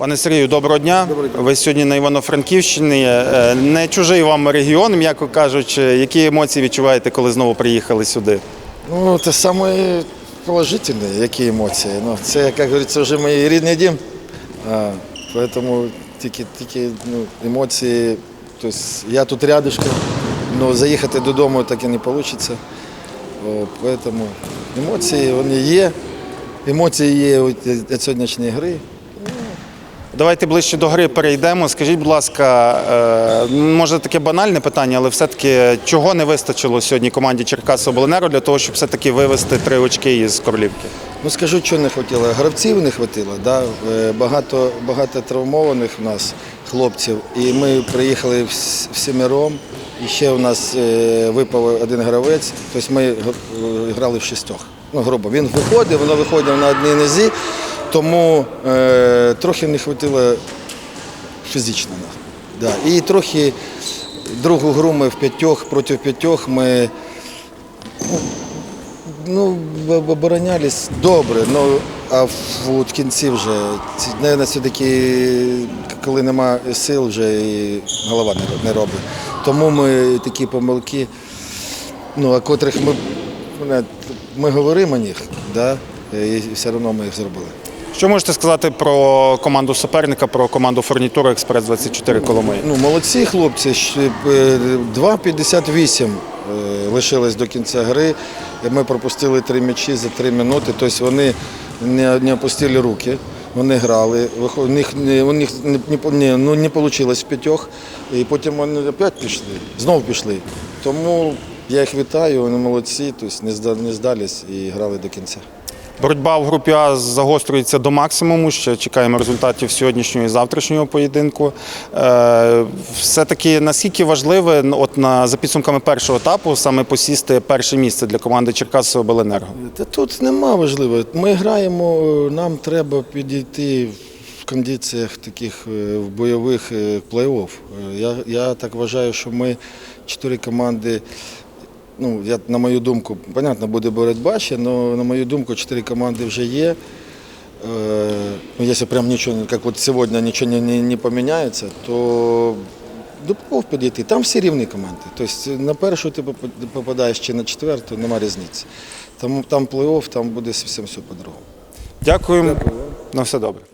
Пане Сергію, доброго дня. Доброго дня. Ви сьогодні на Івано-Франківщині. Е, Не чужий вам регіон, м'яко кажучи. Які емоції відчуваєте, коли знову приїхали сюди? Ну, це саме положительне, які емоції. Ну, це, як говориться, вже мій рідний дім. А, поэтому тільки, тільки ну, емоції. Тобто я тут рядышком, але заїхати додому так і не вийде. Поэтому емоції вони є. Емоції є від від сьогоднішньої гри. Давайте ближче до гри перейдемо. Скажіть, будь ласка, е, може таке банальне питання, але все-таки чого не вистачило сьогодні команді Черкаси Обленерго для того, щоб все-таки вивести три очки із Корлівки? Ну скажу, що не хотіло. Гравців не хотіло. Да? Е, Багато, багато травмованих у нас хлопців. І ми приїхали вс- всімиром. І ще у нас е, випав один гравець. Тобто ми грали в шістьох. Ну, грубо. Він виходив, воно виходив на одній нозі, тому е, трохи не вистачило фізично. Да. І трохи другу гру ми в п'ятьох проти п'ятьох ми Ну, оборонялись добре, ну а в, в кінці вже, наверное, все-таки, коли нема сил, вже і голова не, робить. Тому ми такі помилки, ну, о котрих ми, ми говоримо о них, да, і все одно ми їх зробили. Що можете сказати про команду суперника, про команду Фурнітура Експрес 24 Коломиї? Ну, молодці хлопці, е, 2.58 е, лишилось до кінця гри. Ми пропустили три м'ячі за три минути. Тобто вони не, опустили руки, вони грали. У них, не- у них не, не, ну, не вийшло в п'ятьох. І потім вони опять пішли, знов пішли. Тому я їх вітаю, вони молодці, тобто не здались і грали до кінця. Боротьба в групі А загострюється до максимуму. Ще чекаємо результатів сьогоднішнього і завтрашнього поєдинку. Е, Все-таки наскільки важливе ну, от на за підсумками першого етапу саме посісти перше місце для команди Черкаси Обленерго? Та тут нема важливо. Ми граємо, нам треба підійти в кондиціях таких е, в бойових е, плей-офф. Е, Я, я так вважаю, що ми чотири команди. Ну, я, на мою думку, понятно, буде боротьба ще, але на мою думку, чотири команди вже є. Е, ну, якщо прям нічого, як от сьогодні нічого не, не, не поміняється, то до підійти. Там всі рівні команди. Тобто на першу ти попадаєш чи на четверту, нема різниці. Тому там плей-офф, там буде зовсім все по-другому. Дякуємо. На все добре.